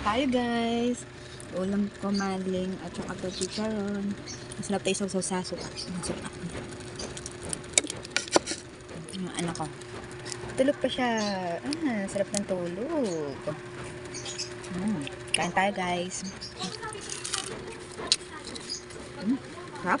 tayo guys. Ulam ko maling at saka to chicharon. Masarap tayo sa saso. Masarap. Yung anak ko. Tulog pa siya. Ah, sarap ng tulog. Mm. Kain tayo guys. Mm. Sarap.